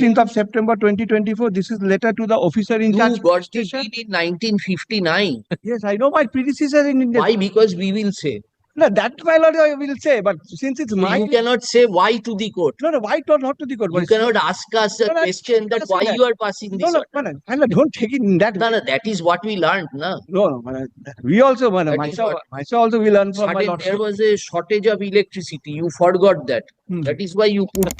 15th of September 2024. This is letter to the officer in charge. You got station. in nineteen fifty-nine. Yes, I know my predecessor in India. Why? Because we will say. No, that my lord I will say, but since it's my. You cannot say why to the court. No, no, why not, not to the court? You cannot ask us a No, no, question that why that. you are passing this. no, order. no, no, don't take it in that No, way. no, that is what we learned, no? No, no, we also, man, myself, myself also we learn from my lordship. there was a shortage of electricity. You forgot that. Hmm. That is why you put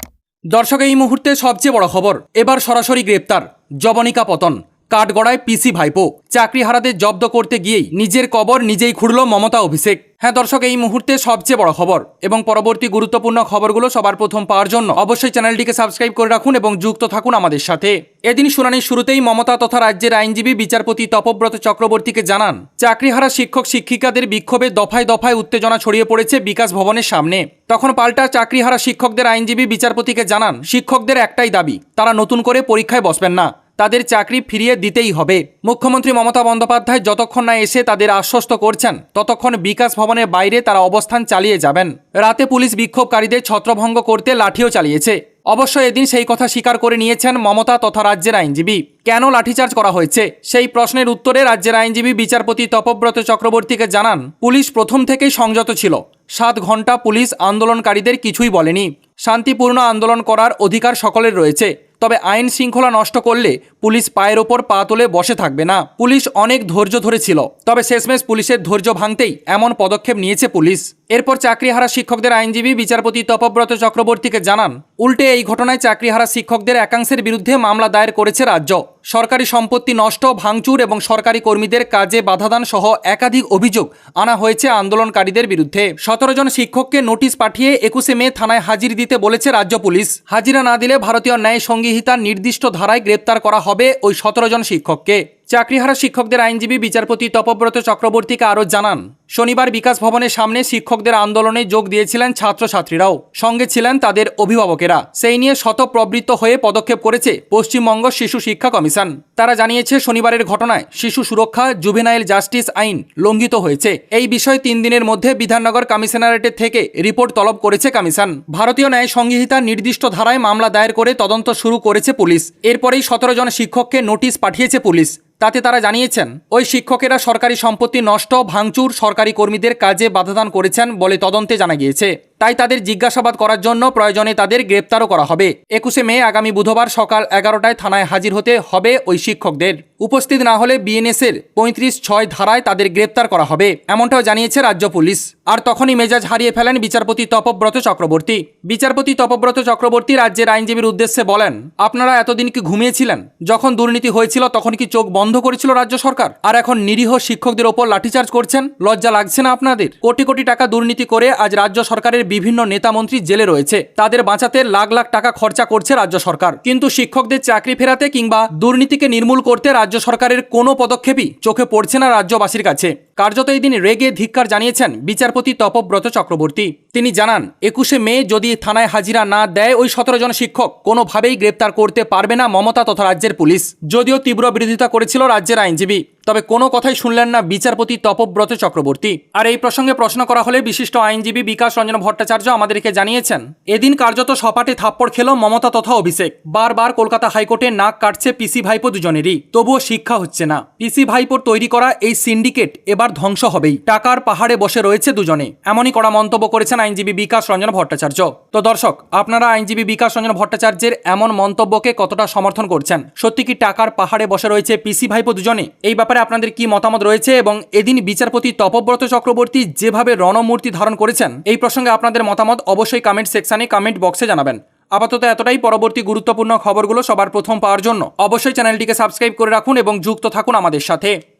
দর্শক এই মুহূর্তে সবচেয়ে বড় খবর এবার সরাসরি গ্রেপ্তার জবনিকা পতন। কাঠগড়ায় পিসি ভাইপো। চাকরি হারাদের জব্দ করতে গিয়েই নিজের কবর নিজেই খুঁড়ল মমতা অভিষেক। হ্যাঁ দর্শক, এই মুহূর্তে সবচেয়ে বড় খবর এবং পরবর্তী গুরুত্বপূর্ণ খবরগুলো সবার প্রথম পাওয়ার জন্য অবশ্যই চ্যানেলটিকে সাবস্ক্রাইব করে রাখুন এবং যুক্ত থাকুন আমাদের সাথে। এদিন শুনানির শুরুতেই মমতা তথা রাজ্যের আইনজীবী বিচারপতি তপব্রত চক্রবর্তীকে জানান, চাকরিহারা শিক্ষক শিক্ষিকাদের বিক্ষোভে দফায় দফায় উত্তেজনা ছড়িয়ে পড়েছে বিকাশ ভবনের সামনে। তখন পাল্টা চাকরিহারা শিক্ষকদের আইনজীবী বিচারপতিকে জানান, শিক্ষকদের একটাই দাবি, তারা নতুন করে পরীক্ষায় বসবেন না। তাদের চাকরি ফিরিয়ে দিতেই হবে। মুখ্যমন্ত্রী মমতা বন্দ্যোপাধ্যায় যতক্ষণ না এসে তাদের আশ্বস্ত করছেন, ততক্ষণ বিকাশ ভবনের বাইরে তারা অবস্থান চালিয়ে যাবেন। রাতে পুলিশ বিক্ষোভকারীদের ছত্রভঙ্গ করতে লাঠিও চালিয়েছে। অবশ্য এদিন সেই কথা স্বীকার করে নিয়েছেন মমতা তথা রাজ্যের আইনজীবী। কেন লাঠিচার্জ করা হয়েছে? সেই প্রশ্নের উত্তরে রাজ্যের আইনজীবী বিচারপতি তপব্রত চক্রবর্তীকে জানান, পুলিশ প্রথম থেকেই সংযত ছিল। সাত ঘণ্টা পুলিশ আন্দোলনকারীদের কিছুই বলেনি। শান্তিপূর্ণ আন্দোলন করার অধিকার সকলের রয়েছে। তবে আইন শৃঙ্খলা নষ্ট করলে পুলিশ পায়ের ওপর পা তুলে বসে থাকবে না। পুলিশ অনেক ধৈর্য ধরেছিল, তবে শেষমেশ পুলিশের ধৈর্য ভাঙতেই এমন পদক্ষেপ নিয়েছে পুলিশ। এরপর চাকরিহারা শিক্ষকদের আইনজীবী বিচারপতি তপব্রত চক্রবর্তীকে জানান, উল্টে এই ঘটনায় চাকরিহারা শিক্ষকদের একাংশের বিরুদ্ধে মামলা দায়ের করেছে রাজ্য। সরকারি সম্পত্তি নষ্ট, ভাঙচুর এবং সরকারি কর্মীদের কাজে বাধাদান সহ একাধিক অভিযোগ আনা হয়েছে আন্দোলনকারীদের বিরুদ্ধে। সতেরো জন শিক্ষককে নোটিশ পাঠিয়ে একুশে মে থানায় হাজির দিতে বলেছে রাজ্য পুলিশ। হাজিরা না দিলে ভারতীয় ন্যায় সংহিতার নির্দিষ্ট ধারায় গ্রেপ্তার করা হবে ওই সতেরো জন শিক্ষককে। চাকরিহারা শিক্ষকদের আইনজীবী বিচারপতি তপব্রত চক্রবর্তীকে আরও জানান, শনিবার বিকাশ ভবনের সামনে শিক্ষকদের আন্দোলনে যোগ দিয়েছিলেন ছাত্রছাত্রীরাও। সঙ্গে ছিলেন তাদের অভিভাবকেরা। সেই নিয়ে শতপ্রবৃত্ত হয়ে পদক্ষেপ করেছে পশ্চিমবঙ্গ শিশু শিক্ষা কমিশন। তারা জানিয়েছে, শনিবারের ঘটনায় শিশু সুরক্ষা জুভেনাইল জাস্টিস আইন লঙ্ঘিত হয়েছে। এই বিষয়ে তিন দিনের মধ্যে বিধাননগর কমিশনারেটের থেকে রিপোর্ট তলব করেছে কমিশন। ভারতীয় ন্যায় সংহিতার নির্দিষ্ট ধারায় মামলা দায়ের করে তদন্ত শুরু করেছে পুলিশ। এরপরেই সতেরো জন শিক্ষককে নোটিশ পাঠিয়েছে পুলিশ। তাতে তারা জানিয়েছেন, ওই শিক্ষকেরা সরকারি সম্পত্তি নষ্ট, ভাঙচুর সরকারি কর্মীদের কাজে বাধাদান করেছেন বলে তদন্তে জানা গিয়েছে। তাই তাদের জিজ্ঞাসাবাদ করার জন্য প্রয়োজনে তাদের গ্রেপ্তারও করা হবে। একুশে মে, আগামী বুধবার সকাল এগারোটায় থানায় হাজির হতে হবে ওই শিক্ষকদের। উপস্থিত না হলে বিএনএসের পঁয়ত্রিশ ছয় ধারায় তাদের গ্রেপ্তার করা হবে, এমনটাও জানিয়েছে রাজ্য পুলিশ। আর তখনই মেজাজ হারিয়ে ফেলেন বিচারপতি তপব্রত চক্রবর্তী। বিচারপতি তপব্রত চক্রবর্তী রাজ্যের আইনজীবীর উদ্দেশ্যে বলেন, আপনারা এতদিন কি ঘুমিয়েছিলেন? যখন দুর্নীতি হয়েছিল, তখন কি চোখ বন্ধ করেছিল রাজ্য সরকার? আর এখন নিরীহ শিক্ষকদের ওপর লাঠিচার্জ করছেন? লজ্জা লাগছে না আপনাদের? কোটি কোটি টাকা দুর্নীতি করে আজ রাজ্য সরকারের বিভিন্ন নেতামন্ত্রী জেলে রয়েছে। তাদের বাঁচাতে লাখ লাখ টাকা খরচা করছে রাজ্য সরকার। কিন্তু শিক্ষকদের চাকরি ফেরাতে কিংবা দুর্নীতিকে নির্মূল করতে রাজ্য সরকারের কোনো পদক্ষেপই চোখে পড়ছে না রাজ্যবাসীর কাছে। কার্যত এই দিন রেগে ধিক্কার জানিয়েছেন বিচারপতি তপব্রত চক্রবর্তী। তিনি জানান, একুশে মে যদি থানায় হাজিরা না দেয় ওই সতেরো জন শিক্ষক, কোনোভাবেই গ্রেপ্তার করতে পারবে না মমতা তথা রাজ্যের পুলিশ। যদিও তীব্র বিরোধিতা করেছিল রাজ্যের আইনজীবী। তবে কোনো কথাই শুনলেন না বিচারপতি তপব্রত চক্রবর্তী। আর এই প্রসঙ্গে প্রশ্ন করা হলে বিশিষ্ট আইনজীবী বিকাশ রঞ্জন ভট্টাচার্য আমাদেরকে জানিয়েছেন, এদিন কার্যত সপাটে থাপ্পড় খেল মমতা তথা অভিষেক। বারবার কলকাতা হাইকোর্টে নাক কাটছে পিসি ভাইপো দুজনেরই। তবুও শিক্ষা হচ্ছে না। পিসি ভাইপোর তৈরি করা এই সিন্ডিকেট এবার ধ্বংস হবেই। টাকার পাহাড়ে বসে রয়েছে দুজনে। এমনই করা মন্তব্য করেছেন আইনজীবী বিকাশ রঞ্জন ভট্টাচার্য। তো দর্শক, আপনারা আইনজীবী বিকাশ রঞ্জন ভট্টাচার্যের এমন মন্তব্যকে কতটা সমর্থন করছেন? সত্যি কি টাকার পাহাড়ে বসে রয়েছে পিসি ভাইপো দুজনে? এই ব্যাপারে আপনাদের কি মতামত রয়েছে এবং এদিন বিচারপতি তপব্রত চক্রবর্তী যেভাবে রণমূর্তি ধারণ করেছেন, এই প্রসঙ্গে আপনাদের মতামত অবশ্যই কমেন্ট সেকশানে কমেন্ট বক্সে জানাবেন। আপাতত এতটাই পরবর্তী গুরুত্বপূর্ণ খবরগুলো সবার প্রথম পাওয়ার জন্য অবশ্যই চ্যানেলটিকে সাবস্ক্রাইব করে রাখুন এবং যুক্ত থাকুন আমাদের সাথে।